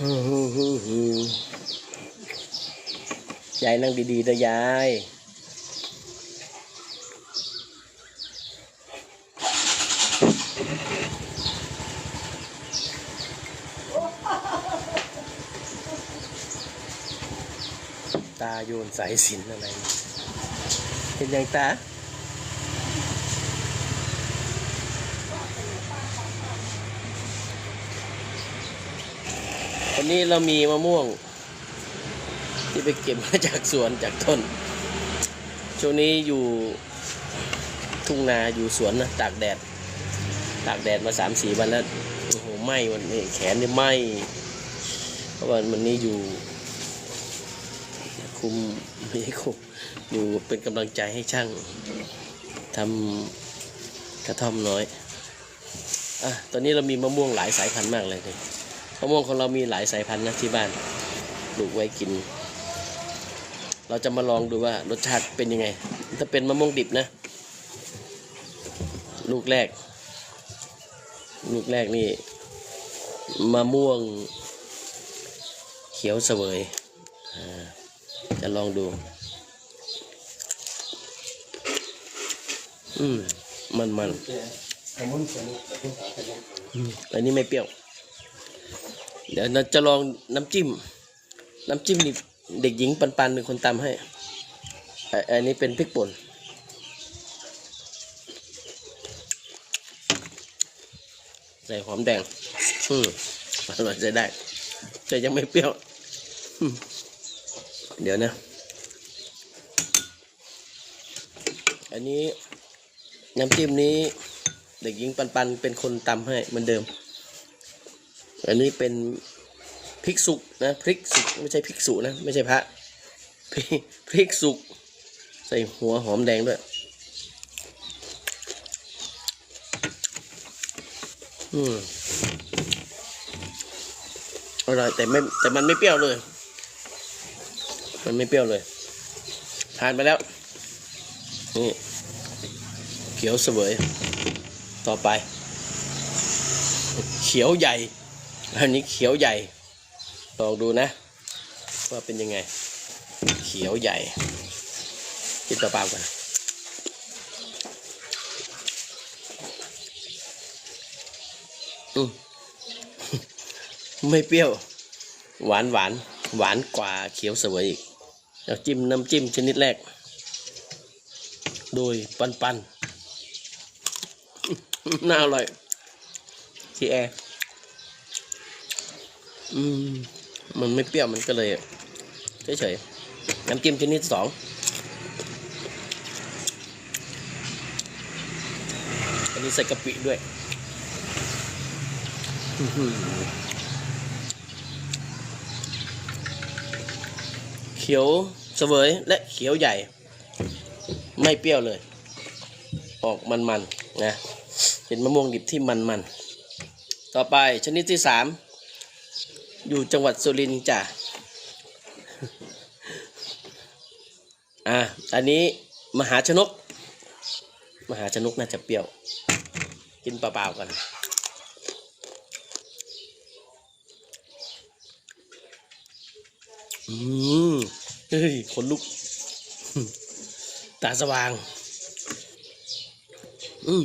ยายนั่งดีๆนะยาย ตาโยนสายสินอะไรเห็นยังตา นี้เรามีมะม่วง ที่ไปเก็บมาจากสวนจากต้น ช่วงนี้อยู่ทุ่งนาอยู่สวนนะตากแดด ตากแดดมาสามสี่วันแล้วโอ้โหไหมวันนี้แขนนี่ไหมเพราะว่าวันนี้อยู่ คุมไม่ใช่คุมอยู่เป็นกำลังใจให้ช่างทำกระท่อมน้อยอะตอนนี้เรามีมะม่วงหลายสายพันธุ์มากเลยนี่ มะม่วงของเรามีหลายสายพันธุ์นะที่บ้านปลูกไว้กิน เราจะมาลองดูว่ารสชาติเป็นยังไง ถ้าเป็นมะม่วงดิบนะ ลูกแรก ลูกแรกนี่มะม่วงเขียวเสวยอ่าจะลองดู อืม มันมันอืมอันนี้ไม่เปรี้ยว เดี๋ยวเราจะลองน้ำจิ้ม น้ำจิ้มนี่เด็กหญิงปันปันเป็นคนตำให้อะอันนี้เป็นพริกป่นใส่หอมแดงอืมอร่อยใช้ได้ แต่ยังไม่เปรี้ยว เดี๋ยวนะ อันนี้น้ำจิ้มนี้ เด็กหญิงปันปันเป็นคนตำให้เหมือนเดิม อันนี้เป็นพริกสุกนะพริกสุกไม่ใช่พริกสุนะไม่ใช่พระพริกพริกสุกใส่หัวหอมแดงด้วยอืมอร่อยแต่ไม่แต่มันไม่เปรี้ยวเลย มันไม่เปรี้ยวเลย ทานไปแล้ว นี่เขียวเสวยต่อไป เขียวใหญ่ อันนี้เขียวใหญ่ ลองดูนะ ว่าเป็นยังไง เขียวใหญ่กินเปล่าๆกันไม่เปรี้ยว หวานหวานหวานกว่าเขียวเสวยอีกแล้วจิ้มน้ำจิ้มชนิดแรก โดยปันปันน่าอร่อยที่แอร์ อืม มันไม่เปรี้ยวมันก็เลยเฉยๆน้ำจิ้มชนิดสองอันนี้ใส่กะปิด้วยเขียวเสวยและเขียวใหญ่ ไม่เปรี้ยวเลย ออกมันๆนะเป็นมะม่วงดิบที่มันๆ ต่อไปชนิดที่สาม อยู่จังหวัดสุรินทร์จ้ะอะอันนี้มหาชนก มหาชนกน่าจะเปรี้ยว กินเปล่าๆกันอืมเฮ้ยขนลุก ตาสว่าง อืม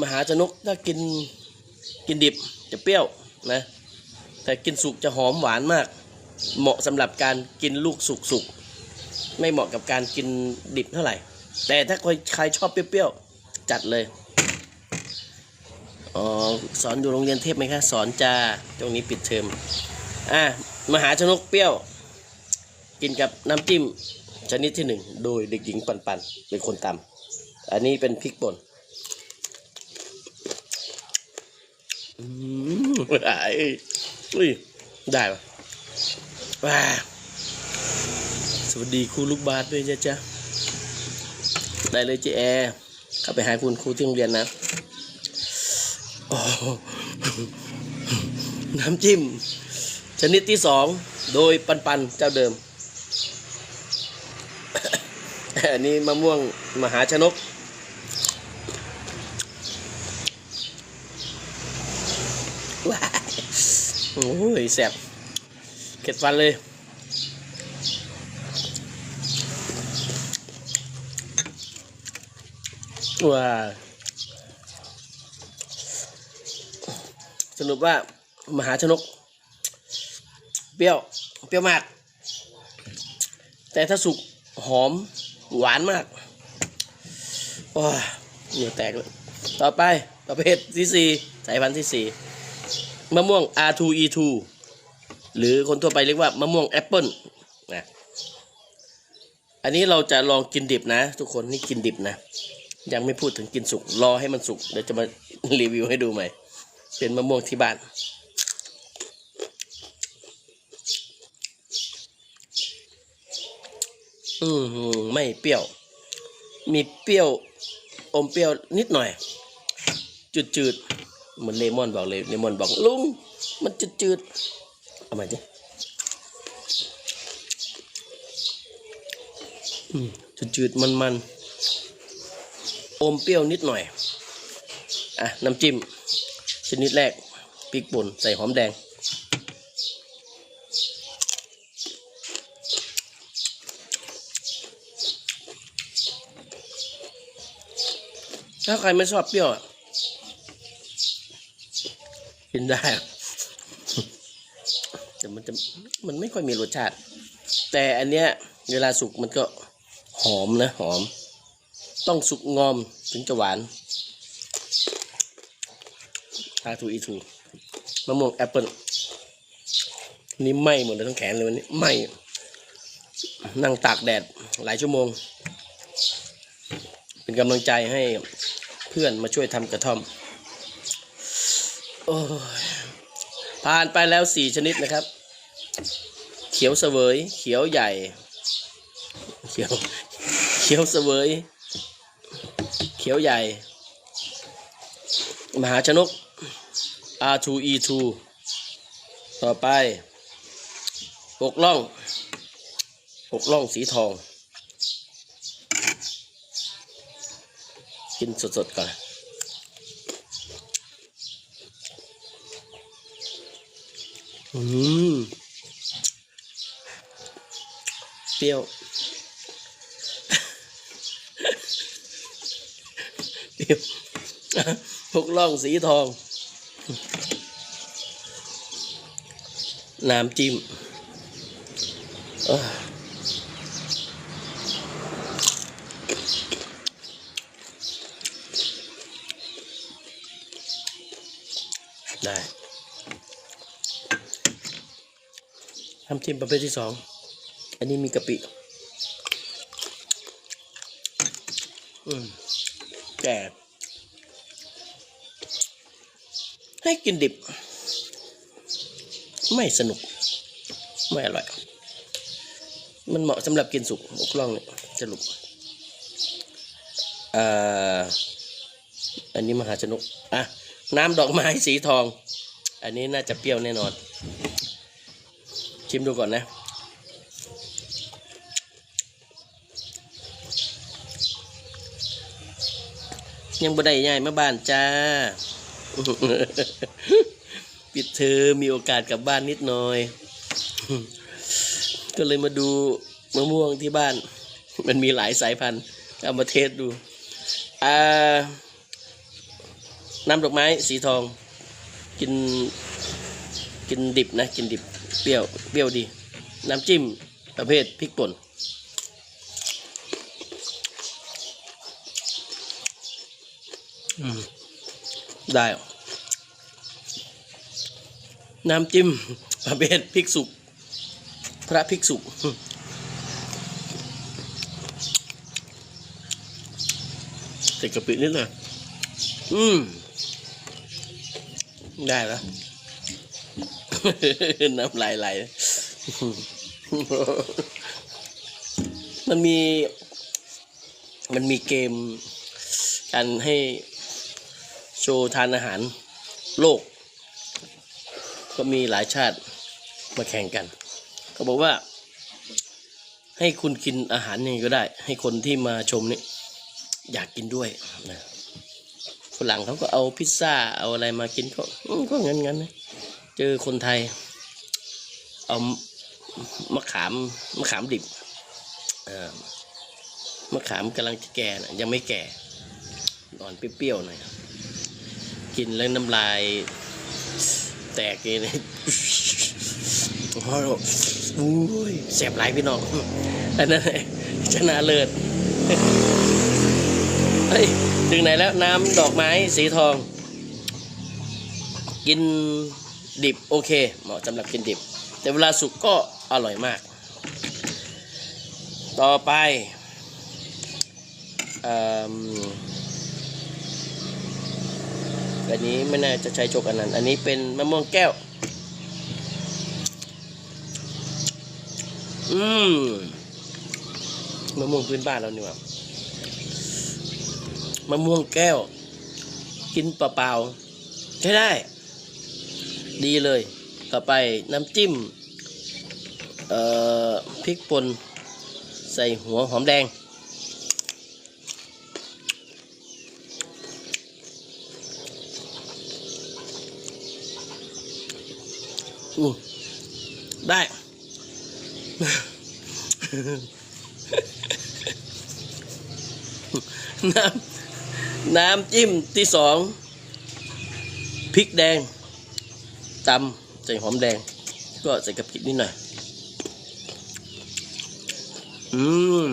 มหาชนกถ้ากินกินดิบจะเปรี้ยวนะ แต่กินสุกจะหอมหวานมาก เหมาะสำหรับการกินลูกสุกสุกๆไม่เหมาะกับการกินดิบเท่าไหร่ แต่ถ้าใครชอบเปรี้ยวๆจัดเลยอ๋อสอนอยู่โรงเรียนเทพไหมคะสอนจ้าตรงนี้ปิดเทอมอะมหาชนกเปรี้ยว กินกับน้ำจิ้มชนิดที่หนึ่งโดยเด็กหญิงปันปันเป็นคนตำอันนี้เป็นพริกป่นอืมได้ อุ้ย ได้ปะว้าสวัสดีครูลูกบาสด้วยจ้ะจ๊ะได้เลยเจแอร์เข้าไปหาคุณครูที่โรงเรียนนะโอ้น้ำจิ้ม ชนิดที่สองโดยปันปันเจ้าเดิม อันนี้มะม่วงมหาชนก ว้า โอ้ยแสบเข็ดฟันเลยว้าสรุปว่ามหาชนก เปรี้ยว เปรี้ยวมาก แต่ถ้าสุกหอมหวานมากว้าเหนียวแตกเลย ต่อไปประเภทที่สี่สายพันธุ์ที่สี่ มะม่วง R2E2 หรือคนทั่วไปเรียกว่ามะม่วงแอปเปิลนะอันนี้เราจะลองกินดิบนะ ทุกคนนี่กินดิบนะ ยังไม่พูดถึงกินสุกรอให้มันสุกเดี๋ยวจะมารีวิวให้ดูใหม่ เป็นมะม่วงที่บ้านอืมไม่เปรี้ยว มีเปรี้ยว อมเปรี้ยวนิดหน่อย จืดๆ เหมือนเลมอนบอกเลยเลมอนบอกลุงมันจืดๆเอาใหม่ดิอืมจืดๆมันๆอมเปรี้ยวนิดหน่อย อะ น้ำจิ้มชนิดแรกพริกป่นใส่หอมแดง ถ้าใครไม่ชอบเปรี้ยวอะ กินได้อะแต่มันจะมันไม่ค่อยมีรสชาติ แต่อันเนี้ยเวลาสุกมันก็หอมนะหอม ต้องสุกงอมถึงจะหวานอาทูอีทูมะม่วงแอปเปิลนี่ไหม้หมดเลยทั้งแขนเลยวันนี้ไหม้นั่งตากแดดหลายชั่วโมง เป็นกำลังใจให้เพื่อนมาช่วยทำกระท่อม โอ้ผ่านไปแล้วสี่ชนิดนะครับ เขียวเสวย เขียวใหญ่ เขียว เขียวเสวย เขียวใหญ่ มหาชนก R2E2 ต่อไปหกล่องหกล่องสีทอง กินสดๆก่อน อืมเปรี้ยว เปรี้ยวพวกล่องสีทอง น้ำจิ้มเอ้อ น้ำจิ้มประเภทที่สอง อันนี้มีกะปิ อืมแต่ให้กินดิบ ไม่สนุก ไม่อร่อย มันเหมาะสำหรับกินสุกอกล่องเนี่ยสรุปอ่าอันนี้มหาชนก อะ น้ำดอกไม้สีทอง อันนี้น่าจะเปรี้ยวแน่นอน ชิมดูก่อนนะ ยังบ่ได้ย้ายมาบ้านจ้า ปิดเทอมมีโอกาสกลับบ้านนิดหน่อย ก็เลยมาดูมะม่วงที่บ้าน มันมีหลายสายพันธุ์เอามาเทสดูอ่าน้ำดอกไม้สีทอง กินกินดิบนะ กินดิบ เปรี้ยว เปรี้ยวดี น้ำจิ้มประเภทพริกป่น ได้ น้ำจิ้มประเภทพริกสุก พระพริกสุกใส่กะปินิดหน่อยอืม ได้แล้ว น้ำลายไหลมันมี มันมีเกมการให้โชว์ทานอาหารโลก ก็มีหลายชาติมาแข่งกัน ก็บอกว่า ให้คุณกินอาหารนี่ก็ได้ ให้คนที่มาชมนี่อยากกินด้วยนะฝรั่งเขาก็เอาพิซซ่าเอาอะไรมากินก็ก็งั้นงั้นๆนะ เจอคนไทย เอามะขามมะขามดิบมะขามกำลังจะแก่นะยังไม่แก่อ่อนเปรี้ยวๆหน่อยกินแล้วน้ำลายแตกเลยโอ้โหอุ้ยแสบหลายพี่น้อง อันนั้นแหละชนะเลิศเฮ้ยถึงไหนแล้วน้ำดอกไม้สีทอง กิน ดิบโอเค เหมาะสำหรับกินดิบ แต่เวลาสุกก็อร่อยมาก ต่อไปอันนี้ไม่น่าจะใช้โชกอันนั้น อันนี้เป็นมะม่วงแก้ว อืมมะม่วงพื้นบ้านเรานี่หว่ามะม่วงแก้ว กินเปล่าๆใช้ได้ ดีเลย ต่อไปน้ำจิ้มเอ่อพริกป่นใส่หัวหอมแดงอืมได้ น้ำ น้ำจิ้มที่สองพริกแดง ตำใส่หอมแดง ก็ใส่กระปินิดหน่อย อืม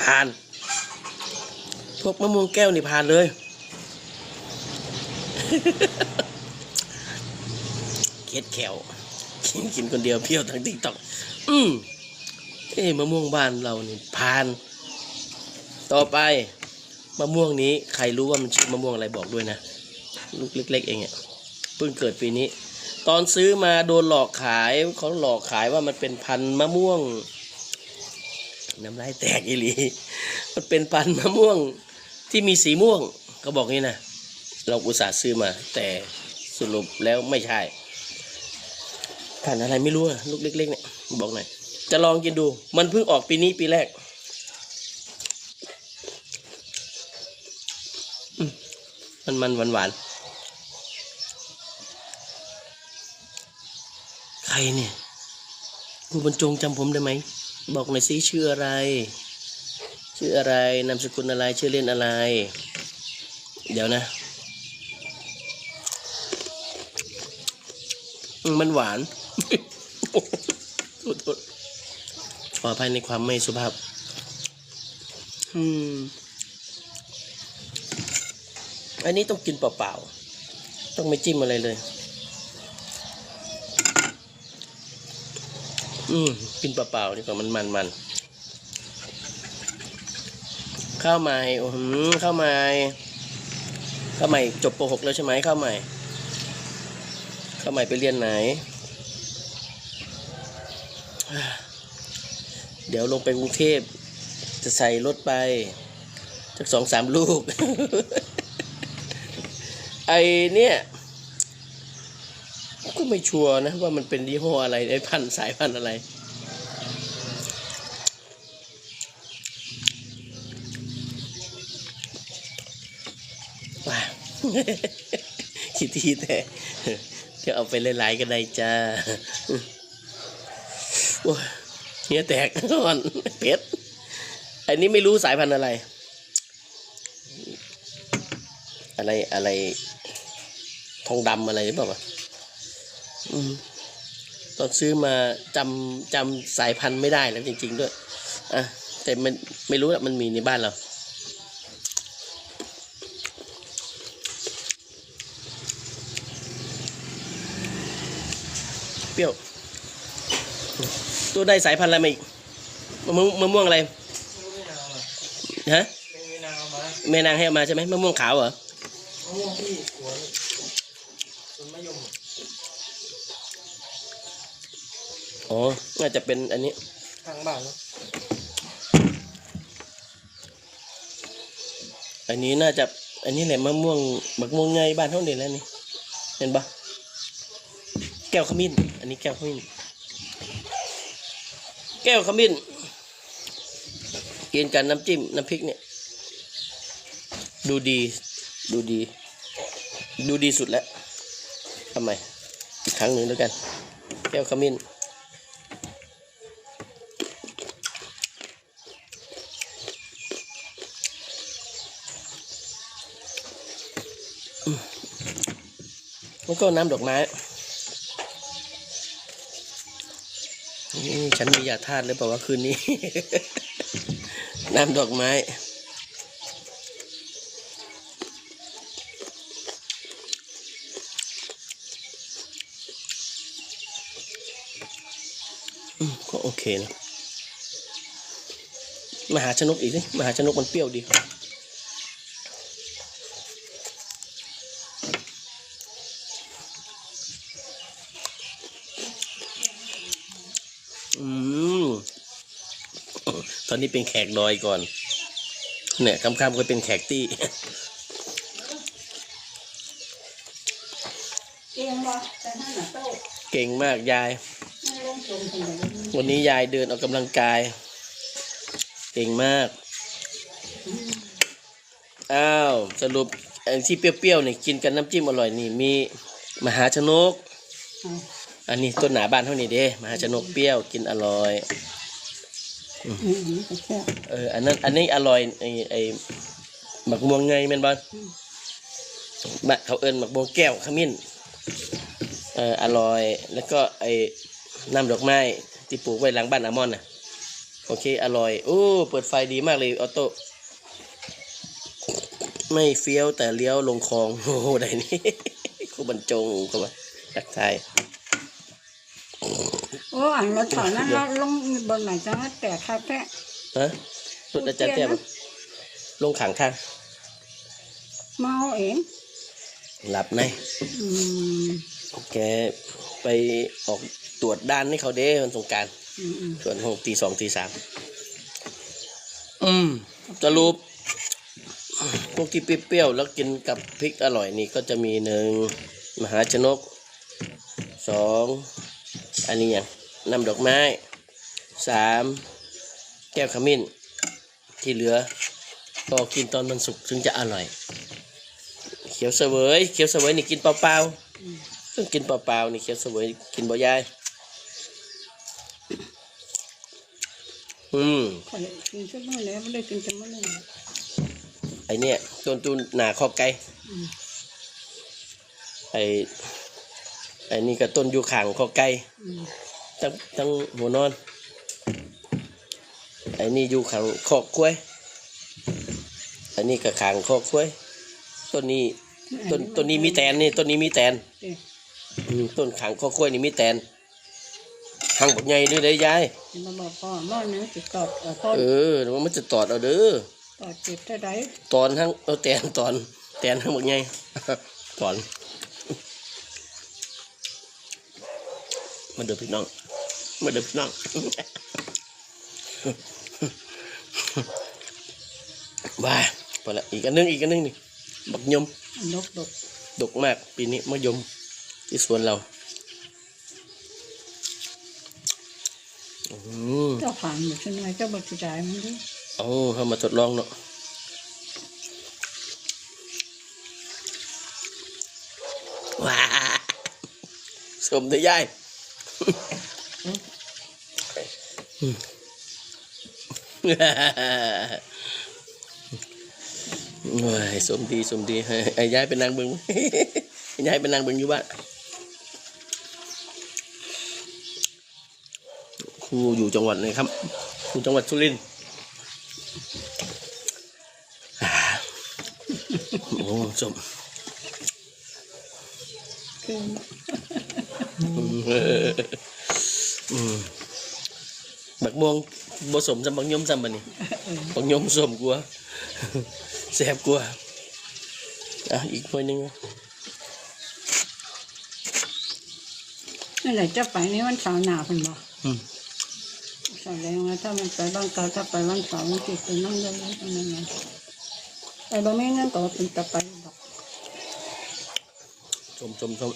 ผ่าน พวกมะม่วงแก้วนี่ผ่านเลย เคสแขวกินกินคนเดียวเพี้ยวทั้งติ๊กต็อกอืมเอ้มะม่วงบ้านเรานี่ผ่าน ต่อไปมะม่วงนี้ใครรู้ว่ามันชื่อมะม่วงอะไรบอกด้วยนะ ลูกเล็กๆเองอะเพิ่งเกิดปีนี้ ตอนซื้อมาโดนหลอกขายเขาหลอกขายว่ามันเป็นพันธุ์มะม่วง น้ำลายแตกอีหลีมันเป็นพันธุ์มะม่วงที่มีสีม่วงเขาบอกงี้นะเราอุตส่าห์ซื้อมา แต่สรุปแล้วไม่ใช่พันอะไรไม่รู้อะลูกเล็ก ๆ เนี่ยบอกหน่อยจะลองกินดู มันเพิ่งออกปีนี้ปีแรกมันมันหวานหวาน ใครเนี่ยคุณบรรจงจำผมได้ไหม บอกหน่อยสิชื่ออะไร ชื่ออะไร นามสกุลอะไร ชื่อเล่นอะไร เดี๋ยวนะ มันหวานโทษขออภัยในความไม่สุภาพ อืม อันนี้ต้องกินเปล่าๆ ต้องไม่จิ้มอะไรเลย อืมกินเปล่าๆดีกว่ามันมันมันข้าวใหม่โอ้โหข้าวใหม่ข้าวใหม่จบป .6 แล้วใช่ไหมข้าวใหม่ข้าวใหม่ไปเรียนไหน เดี๋ยวลงไปกรุงเทพจะใส่รถไปสักสองสามลูก ไอเนี่ย ก็ไม่ชัวร์นะว่ามันเป็นยี่ห้ออะไรไอพันสายพันธุ์อะไร ว้าวคิดทีแต่จะเอาไปหลายๆก็ได้จ้าโอ้ยเฮียแตกก่อนเพชรอันนี้ไม่รู้สายพันธุ์อะไร อะไรอะไรทองดำอะไรหรือเปล่า อืมตอนซื้อมาจำจำสายพันธุ์ไม่ได้แล้วจริง ๆ ด้วย อะ แต่มันไม่รู้อะมันมีในบ้านเราเปรี้ยว ตัวได้สายพันธุ์อะไรมาอีกมะม่วงมะม่วงอะไร ฮะไม่นาวมาแม่นางให้เอามาใช่ไหมมะม่วงขาวเหรอมะม่วงที่สวนสวนมะยม อ๋อ น่าจะเป็นอันนี้ทางบ้านเนาะอันนี้น่าจะอันนี้แหละมะม่วงมะม่วงไงบ้านเท่าเด่นแล้วนี่เห็นปะแก้วขมิ้น อันนี้แก้วขมิ้น แก้วขมิ้นกินกันน้ำจิ้มน้ำพริกเนี่ย ดูดี ดูดี ดูดีสุดแล้วทำไมอีกครั้งหนึ่งด้วยกัน แก้วขมิ้น แล้วก็น้ำดอกไม้นี่ฉันมียาธาตุหรือเปล่าวะคืนนี้ น้ำดอกไม้ ก็โอเคนะมหาชนกอีกสิมหาชนกมันเปรี้ยวดี อนนี้เป็นแขกดอยก่อน เนี่ยคำๆก็เป็นแขกตี้เองบ่แต่นั่นน่ะโต้เก่งมากยาย วันนี้ยายเดินออกกำลังกาย เก่งมาก อ้าว สรุปไอ้ที่เปรี้ยวๆนี่กินกันน้ำจิ้มอร่อยนี่มีมหาชนก อันนี้ต้นหนาบ้านเท่านี้เด้มหาชนกเปรี้ยวกินอร่อย อืมอันนี้ก็แซ่บเอออันนั้นอันนี้อร่อยไอ้ไอ้หมักม่วงไงแม่นบอลบะเขาเอิญหมักม่วงแก้วขมิ้นเอออร่อย แล้วก็ไอ้น้ำดอกไม้ที่ปลูกไว้หลังบ้านอามอนน่ะโอเคอร่อยโอ้เปิดไฟดีมากเลยออโต้ไม่เฟี้ยวแต่เลี้ยวลงคลองโอ้โหได้นี่ครูบรรจงเข้ามาทักทาย โอ้อันรถถอนนั้นเราลงบนไหนจังว่าแตกคาแท้ฮะรถอาจารย์แจ่มลงขังข้างเมาเองหลับในอืมแกไปออกตรวจด้านให้เขาเด้วันสงกรารอืมอืมส่วนหกตีสองตีสามอืมสรุปพวกที่เปรี้ยวๆแล้วกินกับพริกอร่อยนี่ก็จะมีหนึ่งมหาชนกสองอันนี้อย่าง น้ำดอกไม้สามแก้วขมิ้น ที่เหลือก็กินตอนมันสุกถึงจะอร่อย เขียวเสวยเขียวเสวยนี่กินเปล่าๆต้องกินเปล่าๆนี่เขียวเสวยกินบ่ยายอืมข่อยกินชั่วโมงแล้วไม่ได้กินชั่วโมงเลยไอเนี่ยต้นตูนหนาคอไก่อืมไอไอนี่ก็ต้นยูขางคอไก่อืม ทั้งทั้งหัวนอนไอนี่ยูขางคอกกล้วยไอนี่ก็ขางคอกกล้วยต้นนี้ต้นต้นนี้มีแตนนี่ต้นนี้มีแตนเอ๊ะอืมต้นขางคอกกล้วยนี่มีแตนหางบดใหญ่ด้วยเลยยายมาบอกพ่อหม้อนึงสิกรอบเออพ่อเออเดี๋ยวมันจะตอดเอาเด้อต่อเจ็บเท่าใดตอนทั้งเอาแตนตอน แตนทั้งหมดไงตอนมาเดือพี่น้อง มาเดือพี่น้องบ้าพอละอีกอันหนึงอีกอันหนึงนี่บักยมนกดกดกมากปีนี้มะยมที่สวนเราอืมเจ้าผ่านหมดชนวยเจ้าบริจายมันด้วยเอาเข้ามาทดลองเนาะว้าสมได้ย่ายโอ้ย สมดีสมดีให้ไอ้ยายเป็นนางเบิงไอ้ยายเป็นนางเบิงอยู่บ้านครูอยู่จังหวัดไหนครับครูจังหวัดสุรินทร์อ่าโอ้สมคืออืม บักม่วงผสมจำบักยมจำบันนี่บักยมสมกลัวแซ่บกลัวอะอีกหน่อยหนึงนะนั่นแหละจะไปนี่วันเสาร์หนาเพิ่นบอกอืมแสดงว่าถ้ามันไปบ้านเก่าถ้าไปวันเสาร์มันติดเป็นนั่งได้เลยตรงนั้นไงไปบ่มีเงินก็เป็นตะไปบอกชมชมชม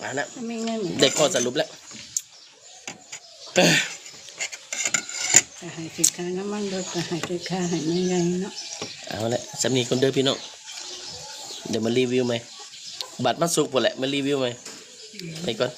อ่านะถ้ามีเงินมันได้ข้อสรุปแล้ว หายจะให้สิค่าน้ำมันรถจะให้สิค่าให้ไม่ไงเนาะเอาละสำนีคนเดิมพี่น้องเดี๋ยวมารีวิวไหมบัตรมันสุกหมดแหละมารีวิวไหมไปก่อน